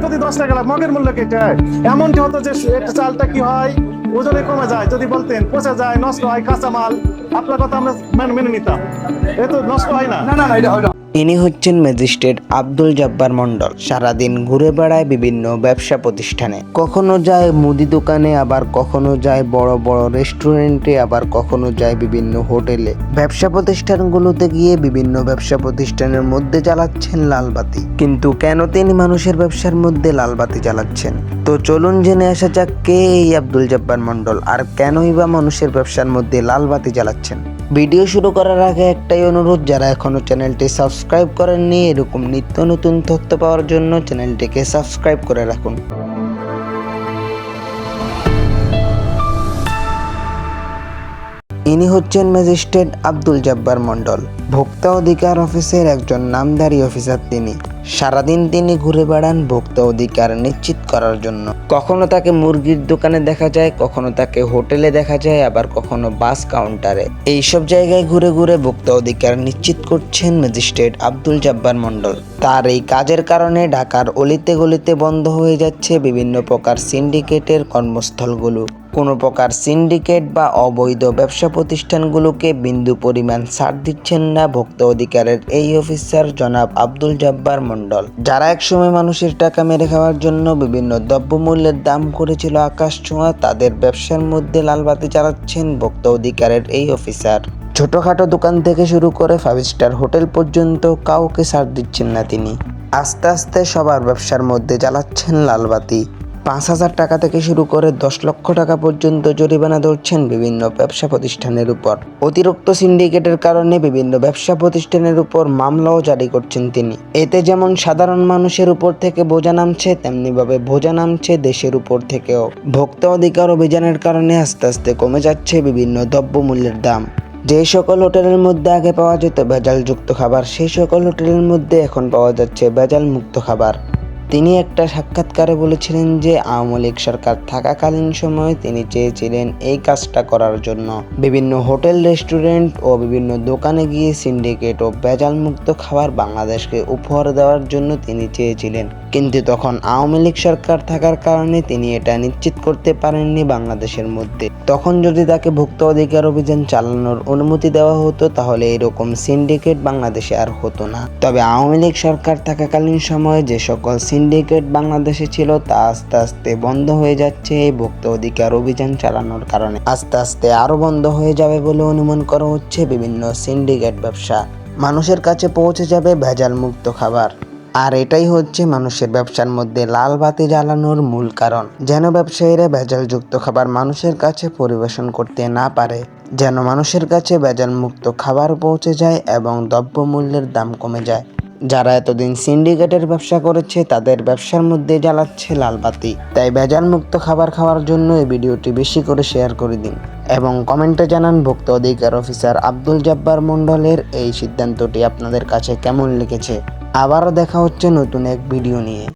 প্রতি দশ টাকা মগের মূল্য কেটে এমনটি হতো যে চালটা কি হয়? ওজনে কমে যায়, যদি বলতেন পচে যায়, নষ্ট হয়, কাঁচা মাল, আপনার কথা আমরা মেনে- নিতাম। এ তো নষ্ট হয় না। না না। ইনি হচ্ছেন ম্যাজিস্ট্রেট আব্দুল জব্বার মন্ডল সারাদিন ঘুরে বেড়ায় বিভিন্ন ব্যবসা প্রতিষ্ঠানে। কখনো যায় মুদি দোকানে, আবার কখনো যায় বড় বড় রেস্টুরেন্টে, আবার কখনো যায় বিভিন্ন হোটেলে। ব্যবসা প্রতিষ্ঠানগুলোতে গিয়ে বিভিন্ন ব্যবসা প্রতিষ্ঠানের মধ্যে জ্বালাচ্ছেন লালবাতি। কিন্তু কেন তিনি মানুষের ব্যবসার মধ্যে লালবাতি জ্বালাচ্ছেন তো চলুন জেনে আসা যাক কে এই আব্দুল জব্বার মন্ডল আর কেনই বা মানুষের ব্যবসার মধ্যে লালবাতি জ্বালাচ্ছেন ভিডিও শুরু করার আগে একটাই অনুরোধ, যারা এখনও চ্যানেলটি সাবস্ক্রাইব করেননি, এরকম নিত্য নতুন তথ্য পাওয়ার জন্য চ্যানেলটিকে সাবস্ক্রাইব করে রাখুন। ইনি হচ্ছেন ম্যাজিস্ট্রেট আব্দুল জব্বার মণ্ডল, ভোক্তা অধিকার অফিসের একজন নামধারী অফিসার তিনি। সারাদিন তিনি ঘুরে বেড়ান ভোক্তা অধিকার নিশ্চিত করার জন্য। কখনো তাকে মুরগির দোকানে দেখা যায়, কখনো তাকে হোটেলে দেখা যায়, আবার কখনো বাস কাউন্টারে। এইসব জায়গায় ঘুরে ঘুরে ভোক্তা অধিকার নিশ্চিত করছেন ম্যাজিস্ট্রেট আব্দুল জব্বার মন্ডল তার এই কাজের কারণে ঢাকার অলিতে গলিতে বন্ধ হয়ে যাচ্ছে বিভিন্ন প্রকার সিন্ডিকেটের কর্মস্থলগুলো। কোনো প্রকার সিন্ডিকেট বা অবৈধ ব্যবসা প্রতিষ্ঠানগুলোকে বিন্দু পরিমাণ ছাড় দিচ্ছেন না ভোক্তা অধিকারের এই অফিসার জনাব আব্দুল জব্বার মন্ডল যারা একসময় মানুষের টাকা মেরে খাওয়ার জন্য বিভিন্ন দ্রব্যমূল্যের দাম করেছিল আকাশ ছোঁয়া, তাদের ব্যবসার মধ্যে লালবাতি চালাচ্ছেন ভোক্তা অধিকারের এই অফিসার। ছোটখাটো দোকান থেকে শুরু করে ফাইভ স্টার হোটেল পর্যন্ত কাউকে ছাড় দিচ্ছেন না তিনি। আস্তে আস্তে সবার ব্যবসার মধ্যে জ্বালাচ্ছেন লালবাতি। পাঁচ হাজার টাকা থেকে শুরু করে দশ লক্ষ টাকা পর্যন্ত জরিমানা ধরছেন বিভিন্ন ব্যবসা প্রতিষ্ঠানের উপর। অতিরিক্ত সিন্ডিকেটের কারণে বিভিন্ন ব্যবসা প্রতিষ্ঠানের উপর মামলাও জারি করছেন তিনি। এতে যেমন সাধারণ মানুষের উপর থেকে বোঝা নামছে, তেমনিভাবে বোঝা নামছে দেশের উপর থেকেও। ভোক্তা অধিকার অভিযানের কারণে আস্তে আস্তে কমে যাচ্ছে বিভিন্ন দ্রব্যমূল্যের দাম। যে সকল হোটেলের মধ্যে আগে পাওয়া যেত ভেজালযুক্ত খাবার, সেই সকল হোটেলের মধ্যে এখন পাওয়া যাচ্ছে ভেজাল মুক্ত খাবার। তিনি একটা সাক্ষাৎকারে বলেছিলেন যে আওয়ামী লীগ সরকার থাকাকালীন সময়ে তিনি চেয়েছিলেন এই কাজটা করার জন্য। বিভিন্ন হোটেল, রেস্টুরেন্ট ও বিভিন্ন দোকানে গিয়ে সিন্ডিকেট ও ভেজাল মুক্ত খাবার বাংলাদেশকে উপহার দেওয়ার জন্য তিনি চেয়েছিলেন। কিন্তু তখন আওয়ামী লীগ সরকার থাকার কারণে তিনি এটা নিশ্চিত করতে পারেননি বাংলাদেশের মধ্যে। তখন যদি তাকে ভুক্ত অধিকার অভিযান চালানোর অনুমতি দেওয়া হতো, তাহলে এরকম সিন্ডিকেট বাংলাদেশে আর হতো না। তবে আওয়ামী লীগ সরকার থাকাকালীন সময়ে যে সকল সিন্ডিকেট বাংলাদেশে ছিল, তা আস্তে আস্তে বন্ধ হয়ে যাচ্ছে, এই ভোক্তা অধিকার অভিযান চালানোর কারণে। আস্তে আস্তে আরও বন্ধ হয়ে যাবে বলে অনুমান করা হচ্ছে বিভিন্ন সিন্ডিকেট ব্যবসা। মানুষের কাছে পৌঁছে যাবে ভেজাল মুক্ত খাবার। আর এটাই হচ্ছে মানুষের ব্যবসার মধ্যে লাল বাতি জ্বালানোর মূল কারণ। যেন ব্যবসায়ীরা ভেজালযুক্ত খাবার মানুষের কাছে পরিবেশন করতে না পারে, যেন মানুষের কাছে ভেজাল মুক্ত খাবার পৌঁছে যায় এবং দ্রব্যমূল্যের দাম কমে যায়। যারা এতদিন সিন্ডিকেটের ব্যবসা করেছে, তাদের ব্যবসার মধ্যে জ্বালাচ্ছে লালবাতি। তাই ভেজাল মুক্ত খাবার খাওয়ার জন্য এই ভিডিওটি বেশি করে শেয়ার করে দিন এবং কমেন্টে জানান ভোক্তা অধিকার অফিসার আব্দুল জব্বার মন্ডলের এই সিদ্ধান্তটি আপনাদের কাছে কেমন লিখেছে আবারও দেখা হচ্ছে নতুন এক ভিডিও নিয়ে।